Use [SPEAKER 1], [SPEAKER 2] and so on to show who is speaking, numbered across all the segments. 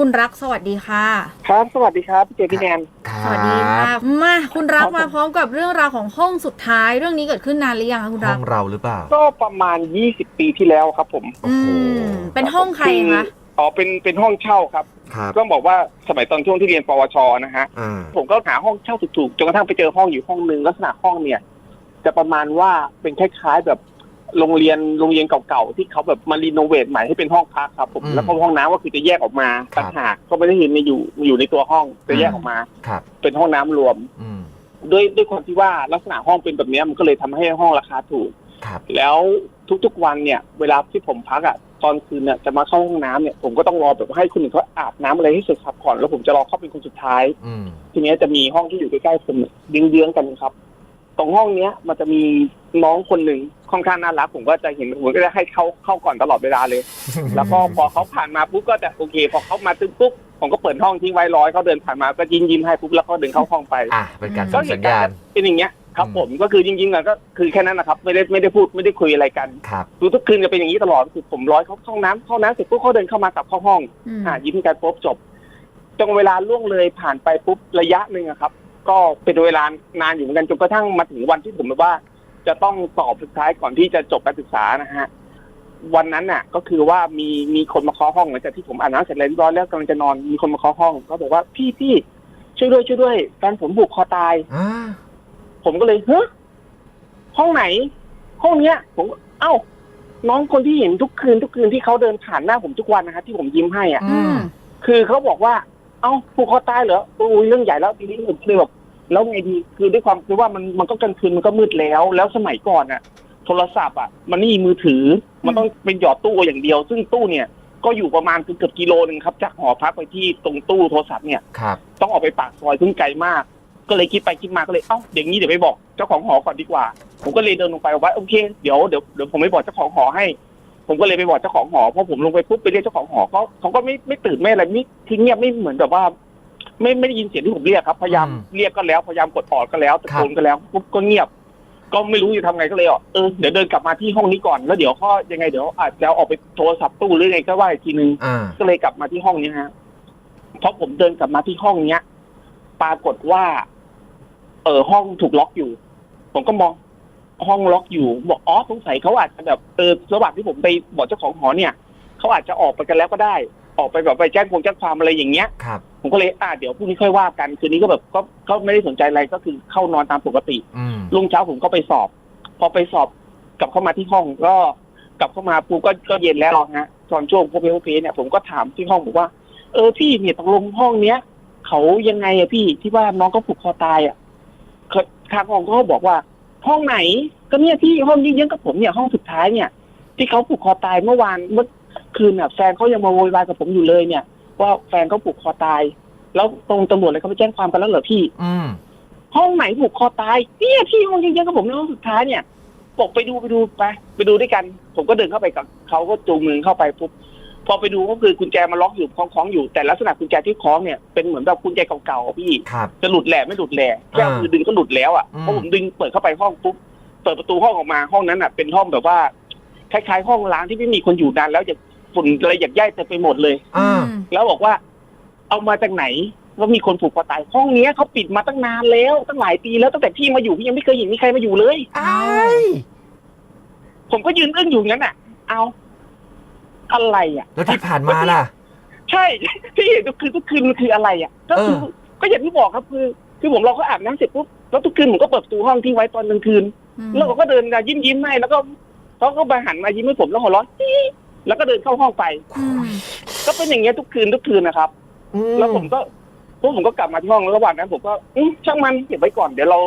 [SPEAKER 1] คุณรักสวัสดีค่ะ
[SPEAKER 2] ครับ สวัสดีครับพี่เจพี่แนน
[SPEAKER 1] สวัสดีค่ะมาคุณรัก
[SPEAKER 2] ครับผม
[SPEAKER 1] มาพร้อมกับเรื่องราวของห้องสุดท้าย เรื่องนี้เกิดขึ้นนานหรือยังคะคุณ
[SPEAKER 3] ห้
[SPEAKER 1] รั
[SPEAKER 3] อกงเราหรือเปล่า
[SPEAKER 2] ก็ประมาณ 20 ปีที่แล้วครับ ผม
[SPEAKER 3] โอ้
[SPEAKER 1] อื
[SPEAKER 3] โห
[SPEAKER 1] มเป็นห้องใครคะ
[SPEAKER 2] อ๋อเป็นเป็นห้องเช่าครับ
[SPEAKER 3] ครับ
[SPEAKER 2] ต้องบอกว่าสมัยตอนช่วงที่เรียนปวชนะฮะ
[SPEAKER 3] อ่า
[SPEAKER 2] ผมก็หาห้องเช่าถูกๆจนกระทั่งไปเจอห้องอยู่ห้องหนึ่งลักษณะห้องเนี่ย จะประมาณว่าเป็นคล้ายๆแบบ โรงเรียนโรงเรียนเก่าๆที่เขาแบบมารีโนเวทใหม่ให้เป็นห้องพักครับผม
[SPEAKER 3] อืม
[SPEAKER 2] แล้วก็ห้องน้ำก็คือจะแยกออกมา
[SPEAKER 3] ครับ
[SPEAKER 2] ต่างหากก็ไม่ได้เห็นในอยู่อยู่ในตัวห้องจะแยกออกมา
[SPEAKER 3] ครับ
[SPEAKER 2] เป็นห้องน้ำรวม
[SPEAKER 3] อืม
[SPEAKER 2] ด้วยด้วยความที่ว่าลักษณะห้องเป็นแบบเนี้ยมันก็เลยทำให้ห้องราคาถูก
[SPEAKER 3] ครับ
[SPEAKER 2] แล้วทุกๆวันเนี่ย เวลาที่ผมพักอะตอนคืนเนี่ยจะมาเข้าห้องน้ำเนี่ยผมก็ต้องรอแบบให้คนอื่นเขาอาบน้ำอะไรให้เสร็จสับก่อนแล้วผมจะรอเข้าเป็นคนสุดท้าย
[SPEAKER 3] อืม
[SPEAKER 2] ทีเนี้ยจะมีห้องที่อยู่ใกล้ๆผมเยื้องๆกันครับ ตรงห้องเนี้ยมันจะมีน้องคนหนึ่ง ค่อนข้างน่ารักผมก็จะเห็นผมก็จะให้เขาเข้าก่อนตลอดเวลาเลย แล้วก็พอเขาผ่านมาปุ๊บก็จะโอเค พอเขามาตึ้งปุ๊บผมก็เปิดห้องทิ้งไว้ร้อยเขาเดินผ่านมาก็ยิ้มยิ้มๆให้ปุ๊บแล้วก็เดินเข้าห้องไป
[SPEAKER 3] อะเป็นการ
[SPEAKER 2] ก็
[SPEAKER 3] ส่ง
[SPEAKER 2] เห
[SPEAKER 3] สั
[SPEAKER 2] ตุ
[SPEAKER 3] ญ
[SPEAKER 2] การ
[SPEAKER 3] ญาณ
[SPEAKER 2] ณ์เป็นอย่างเงี้ยครับ
[SPEAKER 3] อืม
[SPEAKER 2] ผมก็คือจริงๆอะก็คือแค่นั้นนะครับ ไม่ได้ไม่ได้พูดไม่ได้คุยอะไรกัน
[SPEAKER 3] ครับ
[SPEAKER 2] คือทุกคืนจะเป็นอย่างนี้ตลอดคือผมร้อยเขาเข้าห้องน้ำเข้าน้ำเสร็จปุ๊บเขาเดินเข้ามากลับเข้าห้อง
[SPEAKER 1] อืม
[SPEAKER 2] อ่ายิ้มกันปุ๊บจบจนเวลาล่วงเลยผ่านไปปุ๊บระยะหนึ่งอะครับ ก็เป็นเวลานานอยู่เหมือนกันจนกระทั่งมาถึงวันที่ผมแบบว่า จะต้องสอบสุดท้ายก่อนที่จะจบการศึกษานะฮะวันนั้นน่ะ ก็คือว่ามีมีคนมาเคาะห้องหลังจากที่ผมอ่านหนังเสร็จแล้วเรียบร้อยแล้วกำลังจะนอนมีคนมาเคาะห้องเขาบอกว่าพี่พี่ช่วยด้วยช่วยด้วยแฟนผมบุกคอตาย
[SPEAKER 3] อ่า
[SPEAKER 2] ผมก็เลยเฮ้ยห้องไหน ห้องเนี้ย ผมก็เอ้า น้องคนที่เห็นทุกคืนทุกคืนที่เขาเดินผ่านหน้าผมทุกวันนะฮะที่ผมยิ้มให้อะ
[SPEAKER 1] อืม
[SPEAKER 2] คือเขาบอกว่า เอ้าผูกคอตายเหรอโอ้ยเรื่องใหญ่แล้วทีนี้ผมเลยแบบ แล้วไงดีคือด้วยความคือว่ามันมันก็กลางคืนมันก็มืดแล้ว แล้วสมัยก่อนอะโทรศัพท์อะมันไม่มีมือถือ มันต้องเป็นหยอดตู้อย่างเดียว ซึ่งตู้เนี่ยก็อยู่ประมาณเกือบกิโลหนึ่งครับจากหอพักไปที่ตรงตู้โทรศัพท์เนี่ย
[SPEAKER 3] ครับ
[SPEAKER 2] ต้องออกไปปากซอยซึ่งไกลมาก ก็เลยคิดไปคิดมาก็เลยเอ้าอย่างนี้เดี๋ยวไปบอกเจ้าของหอก่อนดีกว่า ผมก็เลยเดินลงไปว่าโอเคเดี๋ยวเดี๋ยวเดี๋ยวผมไปบอกเจ้าของหอให้ ผมก็เลยไปบอกเจ้าของหอพอผมลงไปปุ๊บไปเรียกเจ้าของหอเขาเขาก็ไม่ไม่ตื่นไม่อะไรไม่ทิ้งเงียบไม่เหมือนแบบว่า ไม่ไม่ได้ยินเสียงที่ผมเรียกครับ พยายามเรียกก็แล้ว พยายามกดออดก็แล้วตะโกนก็แล้วปุ๊บก็เงียบ ก็ไม่รู้จะทำไงก็เลยอะเออเดี๋ยวเดินกลับมาที่ห้องนี้ก่อนแล้วเดี๋ยวข้อยังไงเดี๋ยวอาจจะเอาออกไปโทรศัพท์ตู้หรือไงก็ว่าอีกทีนึง
[SPEAKER 3] อ่า
[SPEAKER 2] ก็เลยกลับมาที่ห้องนี้ฮะเพราะผมเดินกลับมาที่ห้องเนี้ย ปรากฏว่า เออห้องถูกล็อกอยู่ ผมก็มอง ห้องล็อกอยู่ บอกอ๋อสงสัยเขาอาจจะแบบเออระหว่างที่ผมไปบอกเจ้าของหอเนี่ยเขาอาจจะออกไปกันแล้วก็ได้ ออกไปแบบไปแจ้งคงแจ้งความอะไรอย่างเงี้ย
[SPEAKER 3] ครับ
[SPEAKER 2] ผมก็เลยอ่าเดี๋ยวพรุ่งนี้ค่อยว่ากัน คืนนี้ก็แบบก็ก็ไม่ได้สนใจอะไรก็คือเข้านอนตามปกติ
[SPEAKER 3] อืม
[SPEAKER 2] รุ่งเช้าผมก็ไปสอบ พอไปสอบกลับเข้ามาที่ห้องก็กลับเข้ามาปุ๊บก็ก็เย็นแล้วฮะตอนช่วงพวกเพลเพเนี่ยผมก็ถามที่ห้องบอกว่า เออพี่เนี่ยตกลงห้องเนี้ยเขายังไงอะพี่ที่ว่าน้องก็ผูกคอตายอะเขาทางห้องก็บอกว่า ห้องไหน ก็เนี่ยพี่ห้องนี้ยังกับผมเนี่ยห้องสุดท้ายเนี่ย ที่เขาผูกคอตายเมื่อวานเมื่อคืนน่ะแฟนเขายังมาโวยวายกับผมอยู่เลยเนี่ย ว่าแฟนเขาผูกคอตาย แล้วตรงตำรวจอะไรเขาไปแจ้งความกันแล้วเหรอพี่
[SPEAKER 3] อืม
[SPEAKER 2] ห้องไหนผูกคอตายเนี่ยพี่ห้องเย็นๆกับผมในห้องสุดท้ายเนี่ยบอกไปดูไปดูไป ไปดูด้วยกัน ผมก็เดินเข้าไปกับเขาก็จูงมือเข้าไปปุ๊บพอไปดูก็คือกุญแจมาล็อกอยู่คล้องๆอยู่แต่ลักษณะกุญแจที่คล้องเนี่ยเป็นเหมือนแบบกุญแจเก่าๆอะพี่
[SPEAKER 3] ครับ
[SPEAKER 2] จะหลุดแหล่ไม่หลุดแหล่แค่เอามือดึงก็หลุดแล้วอะ
[SPEAKER 3] อืม
[SPEAKER 2] เพราะผมดึงเปิดเข้าไปห้องปุ๊บเปิดประตูห้องออกมาห้องนั้นอะเป็นห้องแบบว่าคล้ายๆห้องล้างที่ไม่มีคนอยู่นานแล้วอยาก ฝุ่นอะไรอยากย่ายเต็มไปหมดเลย
[SPEAKER 3] อ่า
[SPEAKER 2] แล้วบอกว่า เอามาจากไหนว่ามีคนผูกคอตายห้องเนี้ยเขาปิดมาตั้งนานแล้ว ตั้งหลายปีแล้วตั้งแต่พี่มาอยู่พี่ยังไม่เคยเห็นมีใครมาอยู่เลย
[SPEAKER 3] ไอ้
[SPEAKER 2] ผมก็ยืนอึ้งอยู่งั้นอะ เอาอะไรอะ
[SPEAKER 3] แล้วที่ผ่านมาล่ะ
[SPEAKER 2] ใช่ ที่เห็นทุกคืนทุกคืนมันคืออะไรอะ ก็คือ
[SPEAKER 3] เออ
[SPEAKER 2] ก็อย่างที่บอกครับคือ คือผมรอเขาอาบน้ำเสร็จปุ๊บแล้วทุกคืนผมก็เปิดประตูห้องทิ้งไว้ตอนกลางคืน แล้วเขาก็เดินมายิ้มยิ้มๆให้แล้วก็เขาก็มาหันมายิ้มให้ผมแล้วหัวเราะจี๊ด แล้วก็เดินเข้าห้องไป
[SPEAKER 1] อืม
[SPEAKER 2] ก็เป็นอย่างเงี้ยทุกคืนทุกคืนนะครับ
[SPEAKER 3] อื
[SPEAKER 2] แล้วผมก็พวกผมก็กลับมาที่ห้องแล้วระหว่างนั้นผมก็อืมช่างมันเก็บไว้ก่อนเดี๋ยวเรา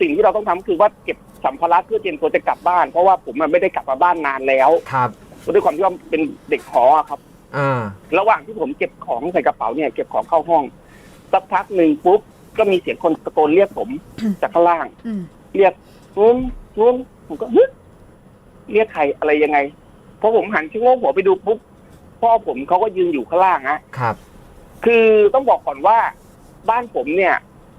[SPEAKER 2] สิ่งที่เราต้องทำคือว่าเก็บสัมภาระเพื่อเตรียมตัวจะกลับบ้าน เพราะว่าผมมันไม่ได้กลับมาบ้านนานแล้ว
[SPEAKER 3] ครับ
[SPEAKER 2] ด้วยความที่ว่าเป็นเด็กหออะครับ
[SPEAKER 3] อ่า
[SPEAKER 2] ระหว่างที่ผมเก็บของใส่กระเป๋าเนี่ยเก็บของเข้าห้อง สักพักหนึ่งปุ๊บก็มีเสียงคนตะโกนเรียกผมจากข้างล่าง
[SPEAKER 1] อืม
[SPEAKER 2] เรียกนุนนุนผมก็ฮึเรียกใครอะไรยังไง พอผมหันชิ่โง่หัวไปดูปุ๊บพ่อผมเขาก็ยืนอยู่ข้างล่างฮะ
[SPEAKER 3] ครับ
[SPEAKER 2] คือต้องบอกก่อนว่า บ้านผมเนี่ย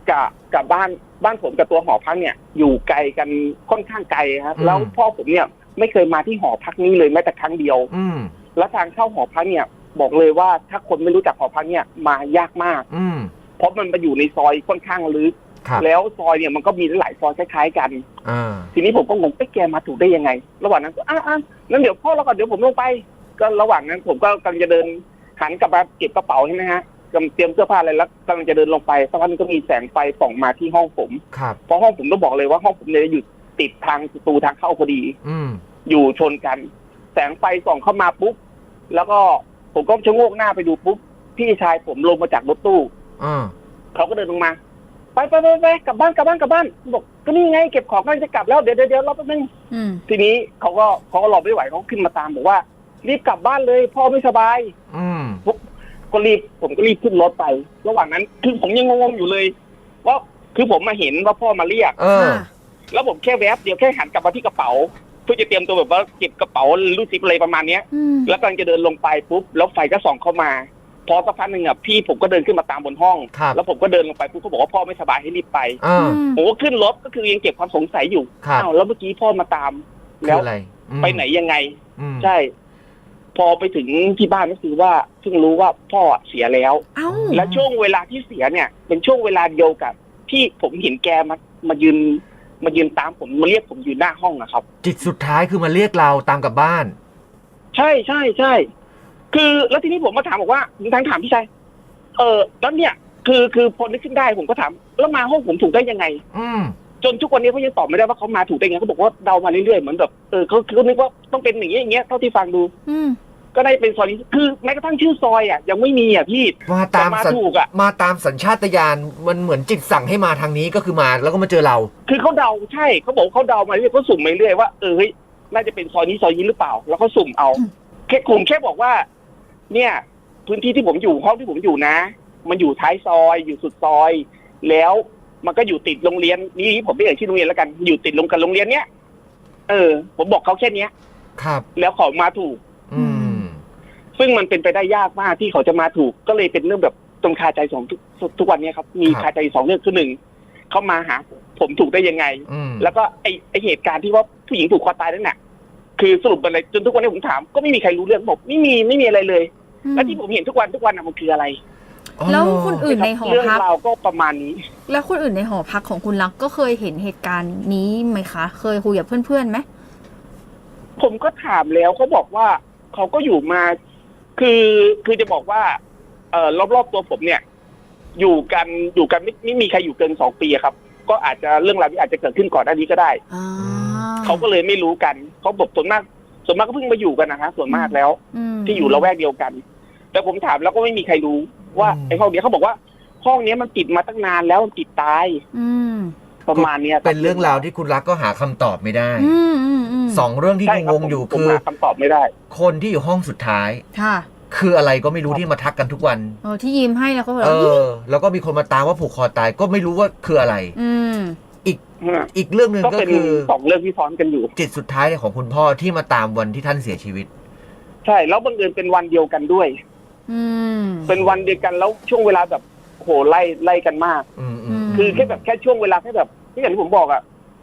[SPEAKER 2] กับกับบ้านบ้านผมกับตัวหอพักเนี่ย อยู่ไกลกันค่อนข้างไกลครับ
[SPEAKER 3] อืม
[SPEAKER 2] แล้วพ่อผมเนี่ยไม่เคยมาที่หอพักนี้เลยแม้แต่ครั้งเดียว
[SPEAKER 3] อืม
[SPEAKER 2] แล้วทางเข้าหอพักเนี่ย บอกเลยว่าถ้าคนไม่รู้จักหอพักเนี่ยมายากมาก
[SPEAKER 3] อืม
[SPEAKER 2] เพราะมันมาอยู่ในซอยค่อนข้างลึก
[SPEAKER 3] ครับ
[SPEAKER 2] แล้วซอยเนี่ยมันก็มีหลายซอยคล้ายๆกัน
[SPEAKER 3] อ่า
[SPEAKER 2] ทีนี้ผมก็งงไอ้แกมาถูกได้ยังไง ระหว่างนั้นก็อะอะงั้นเดี๋ยวพ่อเราก่อนเดี๋ยวผมลงไป ก็ระหว่างนั้นผมก็กำลังจะเดินหันกลับมาเก็บกระเป๋าใช่ไหมฮะกำลังเตรียมเสื้อผ้าอะไรแล้วกำลังจะเดินลงไปสักพักหนึงก็มีแสงไฟส่องมาที่ห้องผม
[SPEAKER 3] ครับ
[SPEAKER 2] เพราะห้องผมต้องบอกเลยว่าห้องผมเนี่ยอยู่ติดทางประตูทางเข้าพอดี
[SPEAKER 3] อืม
[SPEAKER 2] อยู่ชนกัน แสงไฟส่องเข้ามาปุ๊บ แล้วก็ผมก็ชะโงกหน้าไปดูปุ๊บ พี่ชายผมลงมาจากรถตู้
[SPEAKER 3] อ่า
[SPEAKER 2] เขาก็เดินลงมา ไปไปไปไปกลับบ้านกลับบ้านกลับบ้านบอกก็นี่ไงเก็บของกำลังจะกลับแล้วเดี๋ยวเดี๋ยวเดี๋ยวรอแป๊บนึง
[SPEAKER 1] อืม
[SPEAKER 2] ทีนี้เขาก็เขาก็รอไม่ไหวเขาขึ้นมาตามบอกว่า รีบกลับบ้านเลยพ่อไม่สบาย
[SPEAKER 3] อืม
[SPEAKER 2] ก็รีบผมก็รีบขึ้นรถไป ระหว่างนั้นคือผมยังงงๆอยู่เลยว่าคือผมมาเห็นว่าพ่อมาเรียก
[SPEAKER 3] เออ
[SPEAKER 1] ค่ะ
[SPEAKER 2] แล้วผมแค่แวบเดียวแค่หันกลับมาที่กระเป๋า เพื่อจะเตรียมตัวแบบว่าเก็บกระเป๋าลูกซิปอะไรประมาณเนี้ย
[SPEAKER 1] อืม
[SPEAKER 2] แล้วกำลังจะเดินลงไปปุ๊บแล้วไฟก็ส่องเข้ามา พอสักพักหนึ่งอะพี่ผมก็เดินขึ้นมาตามบนห้อง
[SPEAKER 3] ครับ
[SPEAKER 2] แล้วผมก็เดินลงไปปุ๊บเขาบอกว่าพ่อไม่สบายให้รีบไป
[SPEAKER 3] อ่า
[SPEAKER 2] ผมก็ขึ้นรถก็คือยังเก็บความสงสัยอยู่
[SPEAKER 3] ครับ
[SPEAKER 2] อ้าวแล้วเมื่อกี้พ่อมาตาม
[SPEAKER 3] คือ
[SPEAKER 2] แล้ว
[SPEAKER 3] อะไรอืม
[SPEAKER 2] ไปไหนยังไง
[SPEAKER 3] อืม
[SPEAKER 2] ใช่ พอไปถึงที่บ้านก็คือว่าเพิ่งรู้ว่าพ่อเสียแล้ว
[SPEAKER 1] เอ้า
[SPEAKER 2] และช่วงเวลาที่เสียเนี่ย เป็นช่วงเวลาเดียวกับ ที่ผมเห็นแกมามายืนมายืนตามผมมาเรียกผมอยู่หน้าห้องนะครับ
[SPEAKER 3] จิตสุดท้ายคือมาเรียกเราตามกลับบ้าน
[SPEAKER 2] ใช่ใช่ใช่ คือแล้วทีนี้ผมมาถามบอกว่าผมทางถามพี่ชายเออแล้วเนี่ย คือคือพอนึกขึ้นได้ผมก็ถาม แล้วมาห้องผมถูกได้ยังไง
[SPEAKER 3] อืม
[SPEAKER 2] จนทุกวันนี้เขายังตอบไม่ได้ว่าเขามาถูกได้ไงเขาบอกว่าเดามาเรื่อยๆเหมือนแบบเออเขาเขานึกว่าต้องเป็นอย่างเงี้ยอย่างเงี้ยเท่าที่ฟังดู
[SPEAKER 1] อืม
[SPEAKER 2] ก็ได้เป็นซอยนี้คือแม้กระทั่งชื่อซอยอะยังไม่มีอะพี่
[SPEAKER 3] มาตาม
[SPEAKER 2] แต่มา
[SPEAKER 3] สัญ
[SPEAKER 2] ถูกอะ
[SPEAKER 3] มาตามสัญชาตญาณมันเหมือนจิตสั่งให้มาทางนี้ก็คือมาแล้วก็มาเจอเรา
[SPEAKER 2] คือเขาเดาใช่เขาบอกเขาเดามาเรื่อยเขาสุ่มมาเรื่อยว่าเออเฮ้ยน่าจะเป็นซอยนี้ซอยนี้หรือเปล่า แล้วเขาสุ่มเอา
[SPEAKER 1] อืม
[SPEAKER 2] แค่ผมแค่บอกว่า เนี่ย พื้นที่ที่ผมอยู่ห้องที่ผมอยู่นะ มันอยู่ท้ายซอยอยู่สุดซอย แล้วมันก็อยู่ติดโรงเรียนนี่ผมไม่เอ่ยชื่อโรงเรียนแล้วกันอยู่ติดลงกับโรงเรียนเนี้ยเออ ผมบอกเขาแค่เนี้ย
[SPEAKER 3] ครับ
[SPEAKER 2] แล้วเขามาถูก
[SPEAKER 3] อืม
[SPEAKER 2] ซึ่งมันเป็นไปได้ยากมากที่เขาจะมาถูกก็เลยเป็นเรื่องแบบตรงคาใจสองทุกทุกวันเนี้ยครับ มี
[SPEAKER 3] ครับ
[SPEAKER 2] คาใจสองเรื่องคือหนึ่งเขามาหาผมถูกได้ยังไง
[SPEAKER 3] อืม
[SPEAKER 2] แล้วก็ไอไอเหตุการณ์ที่ว่าผู้หญิงถูกคอตายนั่นน่ะ คือสรุปอะไรจนทุกวันนี้ผมถามก็ไม่มีใครรู้เรื่องบอกไม่มีไม่มีอะไรเลย
[SPEAKER 1] อืม
[SPEAKER 2] แล้วที่ผมเห็นทุกวันทุกวันน่ะมันคืออะไร
[SPEAKER 1] แล้วคนอื่นในหอ
[SPEAKER 2] เรื่อง
[SPEAKER 1] พัก
[SPEAKER 2] ราวก็ประมาณนี้
[SPEAKER 1] แล้วคนอื่นในหอพักของคุณลักษณ์ก็เคยเห็นเหตุการณ์นี้ไหมคะ เคยคุยกับเพื่อนๆไหม
[SPEAKER 2] ผมก็ถามแล้วเขาบอกว่าเขาก็อยู่มา คือคือจะบอกว่า เอ่อรอบๆตัวผมเนี่ย อยู่กันอยู่กันไม่ไม่มีใครอยู่เกินสองปีอะครับ ก็อาจจะเรื่องราวนี้อาจจะเกิดขึ้นก่อนหน้านี้ก็ได้
[SPEAKER 1] อ่า
[SPEAKER 2] เขาก็เลยไม่รู้กันเขาบอกส่วนมาก ส่วนมากก็เพิ่งมาอยู่กันนะฮะส่วนมากแล้ว
[SPEAKER 1] ม
[SPEAKER 2] ที่อยู่ละแวกเดียวกัน แต่ผมถามแล้วก็ไม่มีใครรู้ว่า
[SPEAKER 3] อืม
[SPEAKER 2] ไอ้ห้องเนี้ยเขาบอกว่าห้องเนี้ยมันปิดมาตั้งนานแล้วมันปิดตาย
[SPEAKER 1] อืม
[SPEAKER 2] ประมาณเนี้ยคบ
[SPEAKER 3] เป็นเรื่องราวที่คุณรักก็หาคำตอบไม่ได้
[SPEAKER 1] อืมอืมอืม
[SPEAKER 3] สองเรื่องที่
[SPEAKER 2] ใช่
[SPEAKER 3] ยัง
[SPEAKER 2] รับ
[SPEAKER 3] งงอยู่
[SPEAKER 2] ผม
[SPEAKER 3] คือ
[SPEAKER 2] หาคำตอบไม่ได้
[SPEAKER 3] คนที่อยู่ห้องสุดท้าย
[SPEAKER 1] ค่ะ
[SPEAKER 3] คืออะไรก็ไม่รู้ที่มาทักกันทุกวัน
[SPEAKER 1] เออที่ยิ้มให้แล้วก็แบบ
[SPEAKER 3] เออ แล้วก็มีคนมาตามว่าผูกคอตายก็ไม่รู้ว่าคืออะไร
[SPEAKER 1] อืม
[SPEAKER 3] อีกเรื่องหนึ่ง
[SPEAKER 2] ก็
[SPEAKER 3] ก็
[SPEAKER 2] เป็น
[SPEAKER 3] คือ
[SPEAKER 2] สองเรื่องที่ซ้อนกันอยู่
[SPEAKER 3] จิตสุดท้ายของคุณพ่อที่มาตามวันที่ท่านเสียชีวิต
[SPEAKER 2] ใช่แล้วบังเอิญเป็นวันเดียวกันด้วย
[SPEAKER 1] อืม
[SPEAKER 2] เป็นวันเดียวกันแล้วช่วงเวลาแบบโหไล่ไล่กันมาก
[SPEAKER 3] อืมอืม
[SPEAKER 1] ม
[SPEAKER 2] คือแค่แบบแค่ช่วงเวลาแค่แบบที่อย่างที่ผมบอกอะ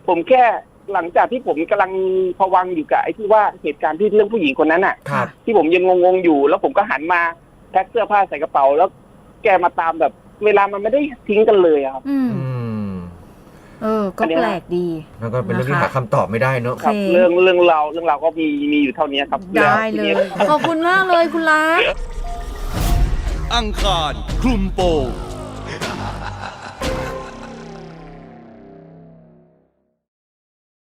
[SPEAKER 2] ผมแค่หลังจากที่ผมกำลังพะวังอยู่กับไอ้ที่ว่าเหตุการณ์ที่เรื่องผู้หญิงคนนั้นอะ
[SPEAKER 3] ครับ
[SPEAKER 2] ที่ผมยังงงๆอยู่ แล้วผมก็หันมาแพ็คเสื้อผ้าใส่กระเป๋าแล้วแกมาตามแบบ เวลามันไม่ได้ทิ้งกันเลยอะครับ
[SPEAKER 1] อืม
[SPEAKER 3] อืม
[SPEAKER 1] เออ ก็
[SPEAKER 2] อันเนี้ย
[SPEAKER 1] แปลกดี
[SPEAKER 3] แล้วก็เป็นเรื่องที่
[SPEAKER 1] นะคะ
[SPEAKER 3] หาคำตอบไม่ได้เนอะ
[SPEAKER 2] ครับ
[SPEAKER 1] โอเค
[SPEAKER 2] เรื่องเรื่องราวเรื่องราวก็มีมีอยู่เท่านี้ครับ
[SPEAKER 1] ได้เล
[SPEAKER 2] แวยทีนี้
[SPEAKER 1] ขอบคุณมากเลยคุณลักษณ์
[SPEAKER 4] อังคารคลุมโปง